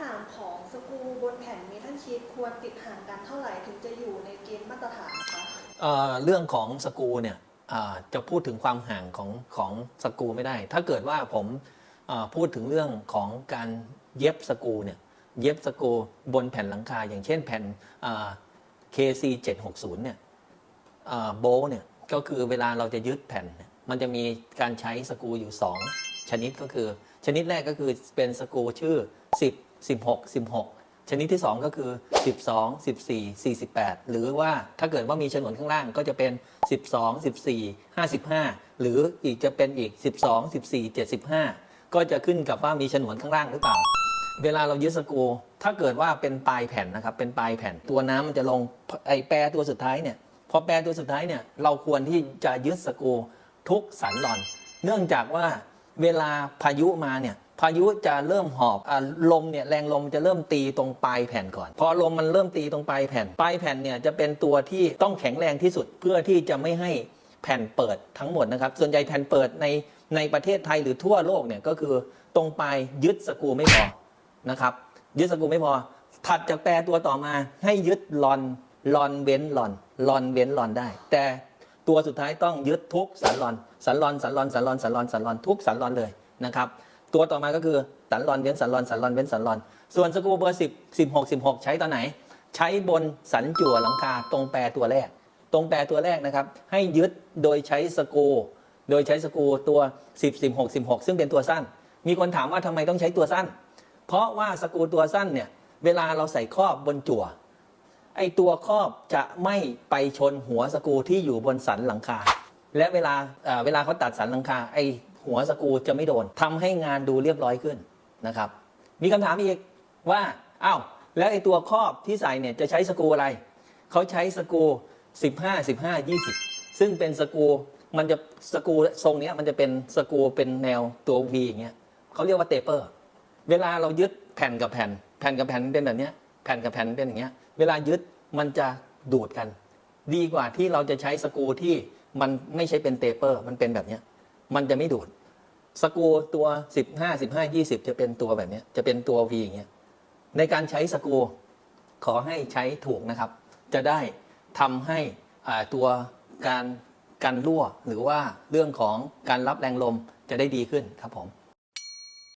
ห่างของสกรูบนแผ่นเมทัลชีตควรติดห่างกันเท่าไหร่ถึงจะอยู่ในเกณฑ์มาตรฐานคะเอ่อเรื่องของสกรูเนี่ยอ่าจะพูดถึงความห่างของของสกรูไม่ได้ ถ้าเกิดว่าผมอ่าพูดถึงเรื่องของการเย็บสกรูเนี่ยเย็บสกรูบนแผ่นหลังคา อย่างเช่นแผ่นอ่า KC 760เนี่ยโบเนี่ยก็คือเวลาเราจะยึดแผ่นเนี่ยมันจะมีการใช้สกรูอยู่ 2 ชนิดก็คือ ชนิดแรกก็คือเป็นสกรูชื่อ 10 16 16 ชนิดที่ 2 ก็คือ 12 14 48 หรือว่าถ้าเกิดว่ามีฉนวนข้างล่างก็จะเป็น 12 14 55 หรืออีกจะเป็นอีก 12 14 75 ก็จะขึ้นกับว่ามีฉนวนข้างล่างหรือเปล่า เวลาเรายึดสกูถ้าเกิดว่าเป็นปลายแผ่นนะครับเป็นปลายแผ่นตัวน้ำมันจะลงไอแปรตัวสุดท้ายเนี่ยพอแปรตัวสุดท้ายเนี่ยเราควรที่จะยึดสกูทุกสันหลอน เนื่องจากว่าเวลาพายุมาเนี่ย พายุจะเริ่มหอบอลมเนี่ยแรงลมจะเริ่มตีตรงปลายแผ่นก่อน พอลมมันเริ่มตีตรงปลายแผ่น ปลายแผ่นเนี่ยจะเป็นตัวที่ต้องแข็งแรงที่สุดเพื่อที่จะไม่ให้แผ่นเปิดทั้งหมดนะครับ ส่วนใหญ่แผ่นเปิดในในประเทศไทยหรือทั่วโลกเนี่ยก็คือตรงปลายยึดสกูไม่พอนะครับ ยึดสกูไม่พอ ถัดจากแปรตัวต่อมาให้ยึดลอนลอนเว้นลอนลอนเว้นลอนได้ แต่ตัวสุดท้ายต้องยึดทุกสันลอนสันลอนสันลอนสันลอนสันลอนสันลอนทุกสันลอนเลยนะครับ ตัวต่อมาก็คือสันลอนเว้นสันลอนสันลอนเว้นสันลอน ส่วนสกรูเบอร์10 16 16ใช้ตอนไหน ใช้บนสันจั่วหลังคาตรงแปรตัวแรก ตรงแปรตัวแรกนะครับให้ยึดโดยใช้สกรูโดยใช้สกรูตัว 10 16 16 ซึ่งเป็นตัวสั้น มีคนถามว่าทำไมต้องใช้ตัวสั้น เพราะว่าสกรูตัวสั้นเนี่ยเวลาเราใส่ครอบบนจั่วไอตัวครอบจะไม่ไปชนหัวสกรูที่อยู่บนสันหลังคา และเวลาเวลาเขาตัดสันหลังคาไอ หัวสกูจะไม่โดนทำให้งานดูเรียบร้อยขึ้นนะครับ มีคำถามอีกว่าอ้าวแล้วไอตัวครอบที่ใส่เนี่ยจะใช้สกูอะไรเขาใช้สกู15 15 20 ซึ่งเป็นสกูมันจะสกูทรงนี้มันจะเป็นสกูเป็นแนวตัว V อย่างเงี้ยเขาเรียกว่าเตเปอร์ เวลาเรายึดแผ่นกับแผ่น แผ่นกับแผ่นเป็นแบบเนี้ยแผ่นกับแผ่นเป็นอย่างเงี้ยเวลายึดมันจะดูดกัน ดีกว่าที่เราจะใช้สกูที่มันไม่ใช่เป็นเตเปอร์ มันเป็นแบบเนี้ยมันจะไม่ดูด สกูตัว15 15 20จะเป็นตัวแบบนี้จะเป็นตัว V อย่างเงี้ยในการใช้สกูขอให้ใช้ถูกนะครับ จะได้ทำให้ตัวการการรั่ว หรือว่าเรื่องของการรับแรงลมจะได้ดีขึ้นครับผม